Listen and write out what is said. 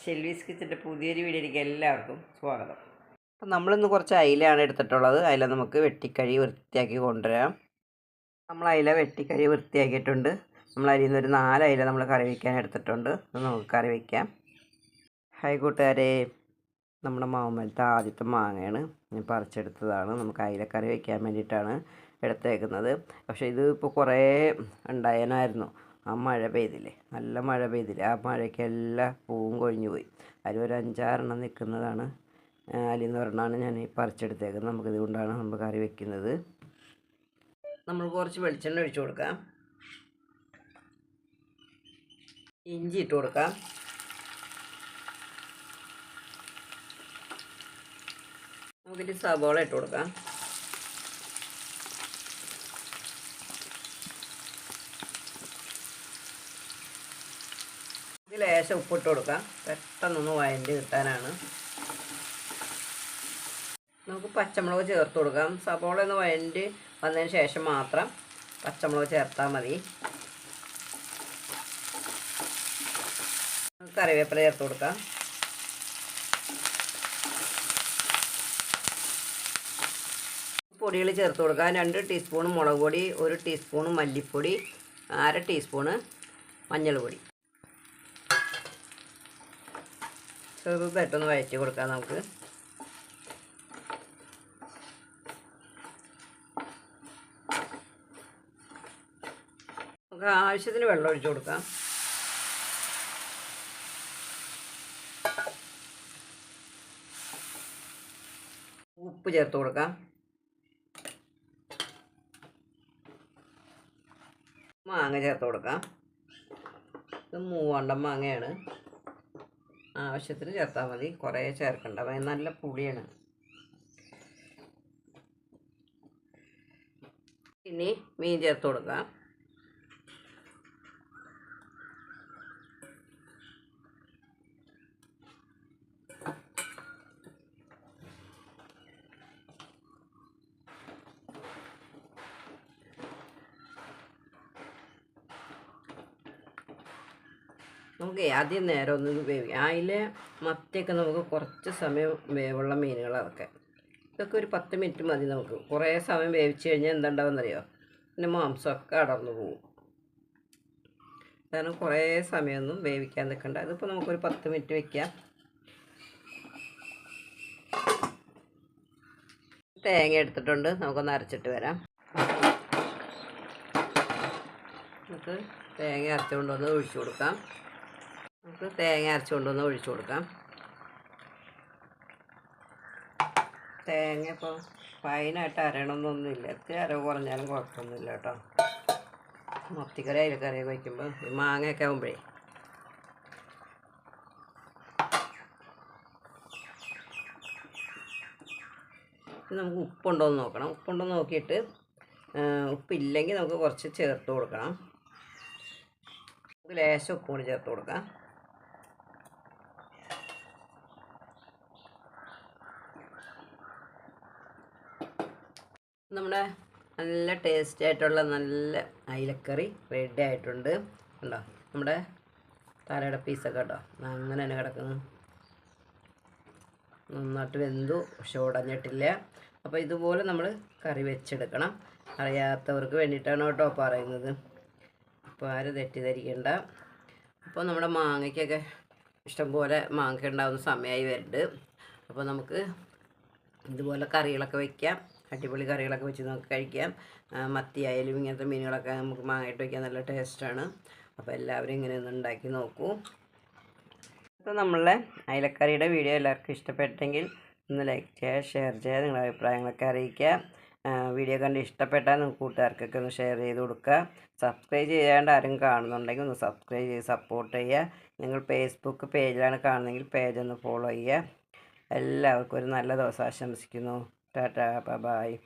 ഷെൽവീസ് കിച്ചന്റെ പുതിയൊരു വീഡിയോയിലേക്ക് എല്ലാവർക്കും സ്വാഗതം. അപ്പം നമ്മളിന്ന് കുറച്ച് അയിലയാണ് എടുത്തിട്ടുള്ളത്. അയില നമുക്ക് വെട്ടിക്കഴി വൃത്തിയാക്കി കൊണ്ടുവരാം. നമ്മൾ അയില വെട്ടിക്കഴി വൃത്തിയാക്കിയിട്ടുണ്ട്. നമ്മൾ അരിയിൽ നിന്നൊരു നാല് അയില നമ്മൾ കറി വയ്ക്കാൻ എടുത്തിട്ടുണ്ട്. അത് നമുക്ക് കറി വയ്ക്കാം ഹായ് കൂട്ടുകാരെ നമ്മുടെ മാമലത്തെ ആദ്യത്തെ മാങ്ങയാണ് ഞാൻ പറിച്ചെടുത്തതാണ്. നമുക്ക് അയിലക്കറി കറി വയ്ക്കാൻ വേണ്ടിയിട്ടാണ് എടുത്തേക്കുന്നത്. പക്ഷേ ഇത് ഇപ്പോൾ കുറേ ഉണ്ടായനായിരുന്നു. ആ മഴ പെയ്തില്ലേ? നല്ല മഴ പെയ്തില്ലേ? ആ മഴയ്ക്ക് പൂവും കൊഴിഞ്ഞു പോയി. അതിൽ ഒരു അഞ്ചാറെണ്ണം നിൽക്കുന്നതാണ് അലി എന്ന് പറഞ്ഞാണ് ഞാൻ ഈ പറിച്ചെടുത്തേക്കുന്നത്. നമുക്കിത് കൊണ്ടാണ് നമ്മൾ കറി വെക്കുന്നത്. നമ്മൾ കുറച്ച് വെളിച്ചെണ്ണ ഒഴിച്ചു കൊടുക്കാം. ഇഞ്ചി ഇട്ട് കൊടുക്കാം. നമുക്കിത് സബോള ഇട്ട് കൊടുക്കാം. ലേശം ഉപ്പിട്ട് കൊടുക്കാം. പെട്ടെന്നൊന്ന് വയന്റെ കിട്ടാനാണ്. നമുക്ക് പച്ചമുളക് ചേർത്ത് കൊടുക്കാം. സബോള ഒന്ന് വയന്റെ വന്നതിന് ശേഷം മാത്രം പച്ചമുളക് ചേർത്താൽ മതി. കറിവേപ്പില ചേർത്ത് കൊടുക്കാം. പൊടികൾ ചേർത്ത് കൊടുക്കാം. രണ്ട് ടീസ്പൂൺ മുളക് പൊടി ഒരു ടീസ്പൂൺ മല്ലിപ്പൊടി അര ടീസ്പൂണ് മഞ്ഞൾ പൊടി ചെറുതായിട്ടൊന്ന് വഴറ്റി കൊടുക്കാം നമുക്ക്. നമുക്ക് ആവശ്യത്തിന് വെള്ളം ഒഴിച്ചു കൊടുക്കാം. ഉപ്പ് ചേർത്ത് കൊടുക്കാം. മാങ്ങ ചേർത്ത് കൊടുക്കാം. ഇത് മൂവണ്ടം മാങ്ങയാണ്. ആവശ്യത്തിന് ചേർത്താൽ മതി. കുറേ ചേർക്കണ്ട. നല്ല പുളിയാണ്. ഇനി മീൻ ചേർത്ത് കൊടുക്കാം. നമുക്ക് ആദ്യം നേരം ഒന്ന് വേവിക്കാം. അതിലെ മത്തിയൊക്കെ നമുക്ക് കുറച്ച് സമയം വേവുള്ള മീനുകളാണ് അതൊക്കെ ഇതൊക്കെ ഒരു പത്ത് മിനിറ്റ് മതി നമുക്ക്. കുറേ സമയം വേവിച്ച് കഴിഞ്ഞാൽ എന്തുണ്ടാവുമെന്നറിയോ പിന്നെ മാംസമൊക്കെ അടർന്നു പോകും. കാരണം കുറേ സമയമൊന്നും വേവിക്കാൻ നിൽക്കണ്ട. ഇതിപ്പോൾ നമുക്കൊരു പത്ത് മിനിറ്റ് വെക്കാം. തേങ്ങ എടുത്തിട്ടുണ്ട്. നമുക്കൊന്ന് അരച്ചിട്ട് വരാം. നമുക്ക് തേങ്ങ അരച്ചുകൊണ്ട് വന്ന് ഒഴിച്ചു കൊടുക്കാം. നമുക്ക് തേങ്ങ അരച്ചുകൊണ്ട് ഒന്ന് ഒഴിച്ചു കൊടുക്കാം. തേങ്ങ ഇപ്പോൾ ഫൈനായിട്ട് അരയണമെന്നൊന്നുമില്ല എത്ര അരവ് കുറഞ്ഞാലും കുഴപ്പമൊന്നുമില്ല കേട്ടോ. മത്തിക്കറി അയിലക്കറിയൊക്കെ വയ്ക്കുമ്പോൾ ഈ മാങ്ങയൊക്കെ ആകുമ്പോഴേ നമുക്ക് ഉപ്പുണ്ടോ എന്ന് നോക്കണം. ഉപ്പുണ്ടോ എന്ന് നോക്കിയിട്ട് ഉപ്പില്ലെങ്കിൽ നമുക്ക് കുറച്ച് ചേർത്ത് കൊടുക്കണം. ലേശം ഉപ്പ് കൂടി ചേർത്ത് കൊടുക്കാം. നമ്മുടെ നല്ല ടേസ്റ്റ് ആയിട്ടുള്ള നല്ല അയിലക്കറി റെഡി ആയിട്ടുണ്ട്. കണ്ടോ? നമ്മുടെ തലയുടെ പീസൊക്കെ കേട്ടോ അങ്ങനെ തന്നെ കിടക്കുന്നു. നന്നായിട്ട് വെന്തു പക്ഷെ ഉടഞ്ഞിട്ടില്ല. അപ്പോൾ ഇതുപോലെ നമ്മൾ കറി വെച്ചെടുക്കണം. അറിയാത്തവർക്ക് വേണ്ടിയിട്ടാണ് കേട്ടോ പറയുന്നത്. അപ്പോൾ ആരും തെറ്റിദ്ധരിക്കേണ്ട. അപ്പോൾ നമ്മുടെ മാങ്ങയ്ക്കൊക്കെ ഇഷ്ടംപോലെ മാങ്ങ ഉണ്ടാകുന്ന സമയമായി വരുന്നുണ്ട്. അപ്പോൾ നമുക്ക് ഇതുപോലെ കറികളൊക്കെ വയ്ക്കാം അടിപൊളി കറികളൊക്കെ വെച്ച് നമുക്ക് കഴിക്കാം. മത്തി ആയാലും ഇങ്ങനത്തെ മീനുകളൊക്കെ നമുക്ക് മാങ്ങയിട്ട് വയ്ക്കാൻ നല്ല ടേസ്റ്റാണ്. അപ്പോൾ എല്ലാവരും ഇങ്ങനെ ഒന്ന് ഉണ്ടാക്കി നോക്കൂ. അപ്പോൾ നമ്മളെ അയലക്കറിയുടെ വീഡിയോ എല്ലാവർക്കും ഇഷ്ടപ്പെട്ടെങ്കിൽ ഒന്ന് ലൈക്ക് ചെയ്യുക ഷെയർ ചെയ്യുക നിങ്ങളുടെ അഭിപ്രായങ്ങളൊക്കെ അറിയിക്കുക. വീഡിയോ കണ്ട് ഇഷ്ടപ്പെട്ടാൽ നിങ്ങൾക്ക് കൂട്ടുകാർക്കൊക്കെ ഒന്ന് ഷെയർ ചെയ്ത് കൊടുക്കുക. സബ്സ്ക്രൈബ് ചെയ്യാണ്ട് ആരും കാണുന്നുണ്ടെങ്കിൽ ഒന്ന് സബ്സ്ക്രൈബ് ചെയ്ത് സപ്പോർട്ട് ചെയ്യുക. നിങ്ങൾ ഫേസ്ബുക്ക് പേജിലാണ് കാണുന്നതെങ്കിൽ പേജ് ഒന്ന് ഫോളോ ചെയ്യുക. എല്ലാവർക്കും ഒരു നല്ല ദിവസം ആശംസിക്കുന്നു. Ta-ta, bye-bye.